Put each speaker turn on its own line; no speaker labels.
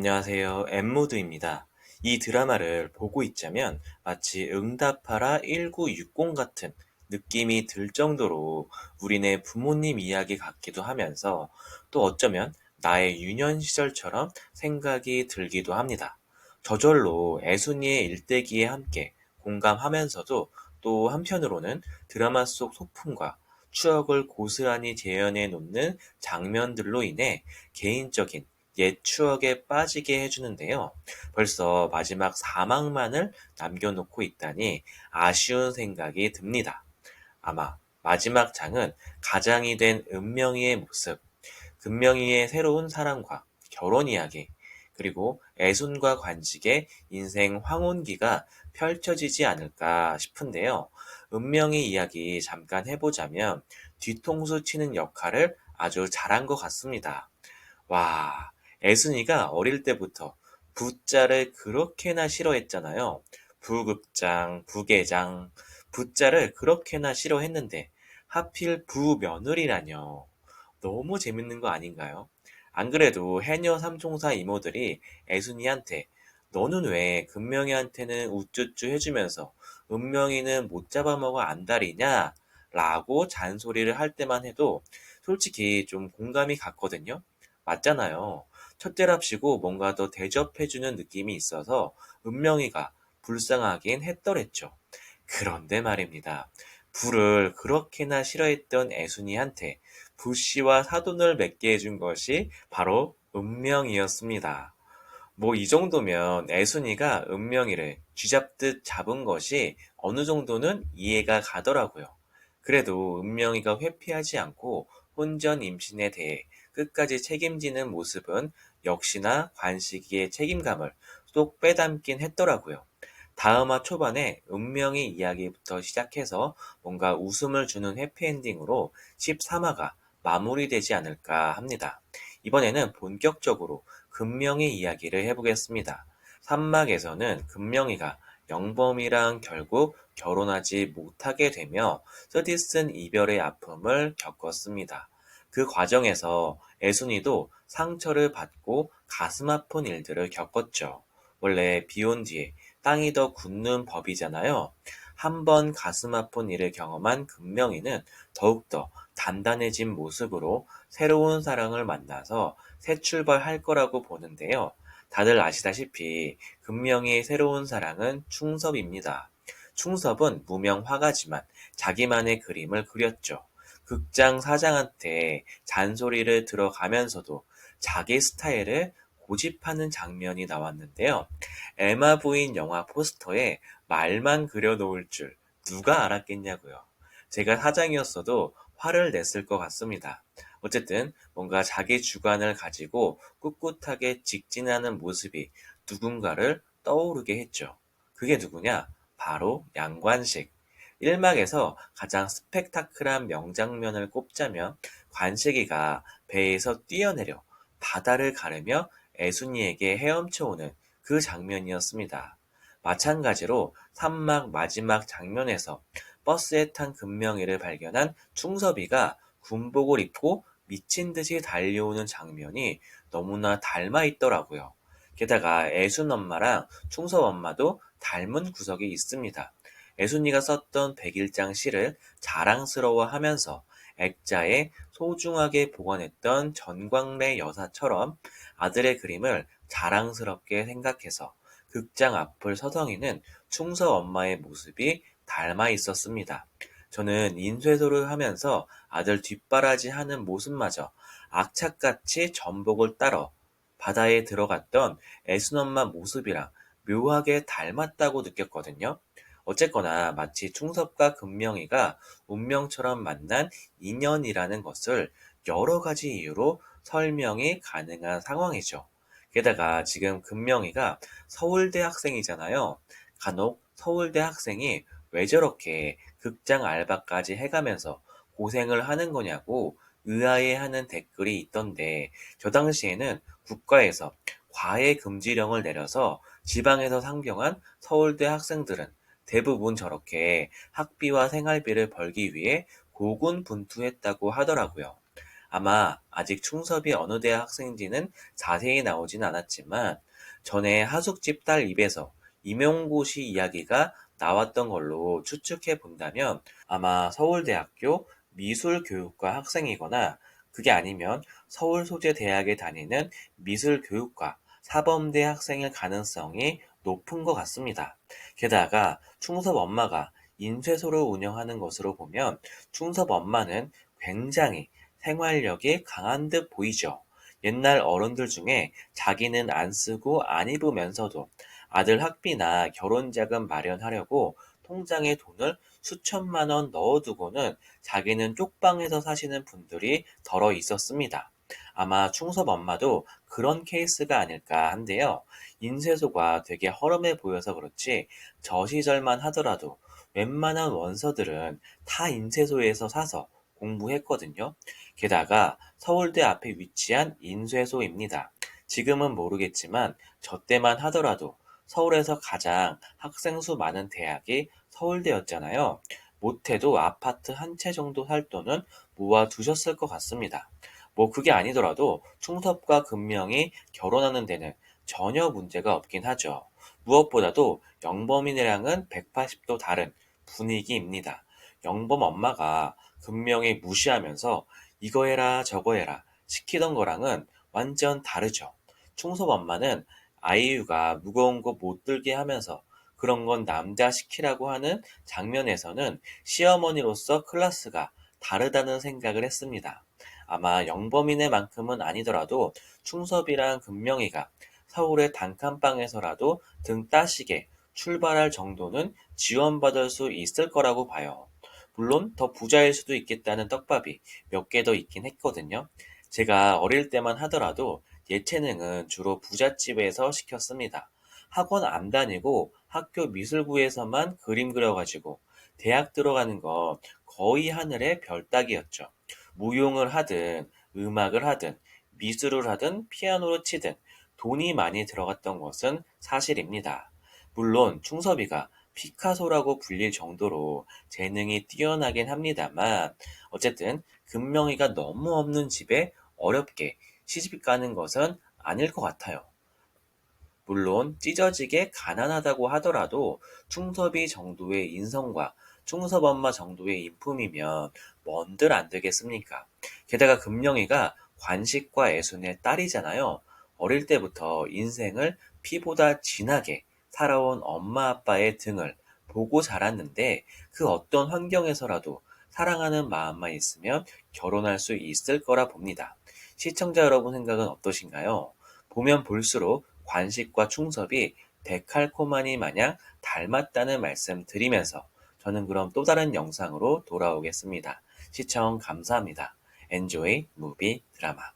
안녕하세요. 엠모드입니다. 이 드라마를 보고 있자면 마치 응답하라 1960 같은 느낌이 들 정도로 우리네 부모님 이야기 같기도 하면서 또 어쩌면 나의 유년 시절처럼 생각이 들기도 합니다. 저절로 애순이의 일대기에 함께 공감하면서도 또 한편으로는 드라마 속 소품과 추억을 고스란히 재현해 놓는 장면들로 인해 개인적인 옛 추억에 빠지게 해주는데요. 벌써 마지막 사막만을 남겨놓고 있다니 아쉬운 생각이 듭니다. 아마 마지막 장은 가장이 된 은명이의 모습, 금명이의 새로운 사랑과 결혼 이야기, 그리고 애순과 관직의 인생 황혼기가 펼쳐지지 않을까 싶은데요. 은명이 이야기 잠깐 해보자면 뒤통수 치는 역할을 아주 잘한 것 같습니다. 와, 애순이가 어릴 때부터 부자를 그렇게나 싫어했잖아요. 부급장, 부계장, 부자를 그렇게나 싫어했는데 하필 부며느리라뇨. 너무 재밌는 거 아닌가요? 안 그래도 해녀 삼총사 이모들이 애순이한테 너는 왜 금명이한테는 우쭈쭈 해주면서 은명이는 못 잡아먹어 안달이냐? 라고 잔소리를 할 때만 해도 솔직히 좀 공감이 갔거든요. 맞잖아요. 첫째랍시고 뭔가 더 대접해주는 느낌이 있어서 은명이가 불쌍하긴 했더랬죠. 그런데 말입니다. 불을 그렇게나 싫어했던 애순이한테 부씨와 사돈을 맺게 해준 것이 바로 은명이었습니다. 뭐 이 정도면 애순이가 은명이를 쥐잡듯 잡은 것이 어느 정도는 이해가 가더라고요. 그래도 은명이가 회피하지 않고 혼전 임신에 대해 끝까지 책임지는 모습은 역시나 관식이의 책임감을 쏙 빼닮긴 했더라고요. 다음화 초반에 운명의 이야기부터 시작해서 뭔가 웃음을 주는 해피엔딩으로 13화가 마무리되지 않을까 합니다. 이번에는 본격적으로 금명의 이야기를 해보겠습니다. 산막에서는 금명이가 영범이랑 결국 결혼하지 못하게 되며 서디슨 이별의 아픔을 겪었습니다. 그 과정에서 애순이도 상처를 받고 가슴 아픈 일들을 겪었죠. 원래 비 온 뒤에 땅이 더 굳는 법이잖아요. 한 번 가슴 아픈 일을 경험한 금명이는 더욱더 단단해진 모습으로 새로운 사랑을 만나서 새 출발할 거라고 보는데요. 다들 아시다시피 금명이의 새로운 사랑은 충섭입니다. 충섭은 무명 화가지만 자기만의 그림을 그렸죠. 극장 사장한테 잔소리를 들어가면서도 자기 스타일을 고집하는 장면이 나왔는데요. 에마 부인 영화 포스터에 말만 그려놓을 줄 누가 알았겠냐고요. 제가 사장이었어도 화를 냈을 것 같습니다. 어쨌든 뭔가 자기 주관을 가지고 꿋꿋하게 직진하는 모습이 누군가를 떠오르게 했죠. 그게 누구냐? 바로 양관식. 1막에서 가장 스펙타클한 명장면을 꼽자면 관식이가 배에서 뛰어내려 바다를 가르며 애순이에게 헤엄쳐오는 그 장면이었습니다. 마찬가지로 3막 마지막 장면에서 버스에 탄 금명이를 발견한 충섭이가 군복을 입고 미친 듯이 달려오는 장면이 너무나 닮아 있더라고요. 게다가 애순 엄마랑 충섭 엄마도 닮은 구석이 있습니다. 애순이가 썼던 백일장 시를 자랑스러워하면서 액자에 소중하게 보관했던 전광래 여사처럼 아들의 그림을 자랑스럽게 생각해서 극장 앞을 서성이는 충서 엄마의 모습이 닮아 있었습니다. 저는 인쇄소를 하면서 아들 뒷바라지 하는 모습마저 악착같이 전복을 따러 바다에 들어갔던 애순 엄마 모습이랑 묘하게 닮았다고 느꼈거든요. 어쨌거나 마치 충섭과 금명이가 운명처럼 만난 인연이라는 것을 여러 가지 이유로 설명이 가능한 상황이죠. 게다가 지금 금명이가 서울대 학생이잖아요. 간혹 서울대 학생이 왜 저렇게 극장 알바까지 해가면서 고생을 하는 거냐고 의아해하는 댓글이 있던데 저 당시에는 국가에서 과외 금지령을 내려서 지방에서 상병한 서울대 학생들은 대부분 저렇게 학비와 생활비를 벌기 위해 고군분투했다고 하더라고요. 아마 아직 충섭이 어느 대학 학생인지는 자세히 나오진 않았지만 전에 하숙집 딸 입에서 임용고시 이야기가 나왔던 걸로 추측해 본다면 아마 서울대학교 미술교육과 학생이거나 그게 아니면 서울소재대학에 다니는 미술교육과 사범대 학생일 가능성이 높은 것 같습니다. 게다가 충섭 엄마가 인쇄소를 운영하는 것으로 보면 충섭 엄마는 굉장히 생활력이 강한 듯 보이죠. 옛날 어른들 중에 자기는 안 쓰고 안 입으면서도 아들 학비나 결혼 자금 마련하려고 통장에 돈을 수천만 원 넣어두고는 자기는 쪽방에서 사시는 분들이 덜어 있었습니다. 아마 충섭 엄마도 그런 케이스가 아닐까 한데요. 인쇄소가 되게 허름해 보여서 그렇지 저 시절만 하더라도 웬만한 원서들은 다 인쇄소에서 사서 공부했거든요. 게다가 서울대 앞에 위치한 인쇄소입니다. 지금은 모르겠지만 저 때만 하더라도 서울에서 가장 학생 수 많은 대학이 서울대였잖아요. 못해도 아파트 한 채 정도 살 돈은 모아 두셨을 것 같습니다. 뭐 그게 아니더라도 충섭과 금명이 결혼하는 데는 전혀 문제가 없긴 하죠. 무엇보다도 영범이랑은 180도 다른 분위기입니다. 영범 엄마가 금명이 무시하면서 이거 해라 저거 해라 시키던 거랑은 완전 다르죠. 충섭 엄마는 아이유가 무거운 거 못 들게 하면서 그런 건 남자 시키라고 하는 장면에서는 시어머니로서 클래스가 다르다는 생각을 했습니다. 아마 영범이네만큼은 아니더라도 충섭이랑 금명이가 서울의 단칸방에서라도 등 따시게 출발할 정도는 지원받을 수 있을 거라고 봐요. 물론 더 부자일 수도 있겠다는 떡밥이 몇 개 더 있긴 했거든요. 제가 어릴 때만 하더라도 예체능은 주로 부잣집에서 시켰습니다. 학원 안 다니고 학교 미술부에서만 그림 그려가지고 대학 들어가는 거 거의 하늘의 별 따기였죠. 무용을 하든 음악을 하든 미술을 하든 피아노를 치든 돈이 많이 들어갔던 것은 사실입니다. 물론 충섭이가 피카소라고 불릴 정도로 재능이 뛰어나긴 합니다만 어쨌든 금명이가 너무 없는 집에 어렵게 시집 가는 것은 아닐 것 같아요. 물론 찢어지게 가난하다고 하더라도 충섭이 정도의 인성과 충섭 엄마 정도의 인품이면 뭔들 안 되겠습니까? 게다가 금명이가 관식과 애순의 딸이잖아요. 어릴 때부터 인생을 피보다 진하게 살아온 엄마 아빠의 등을 보고 자랐는데 그 어떤 환경에서라도 사랑하는 마음만 있으면 결혼할 수 있을 거라 봅니다. 시청자 여러분 생각은 어떠신가요? 보면 볼수록 관식과 충섭이 데칼코마니 마냥 닮았다는 말씀 드리면서 저는 그럼 또 다른 영상으로 돌아오겠습니다. 시청 감사합니다. Enjoy movie 드라마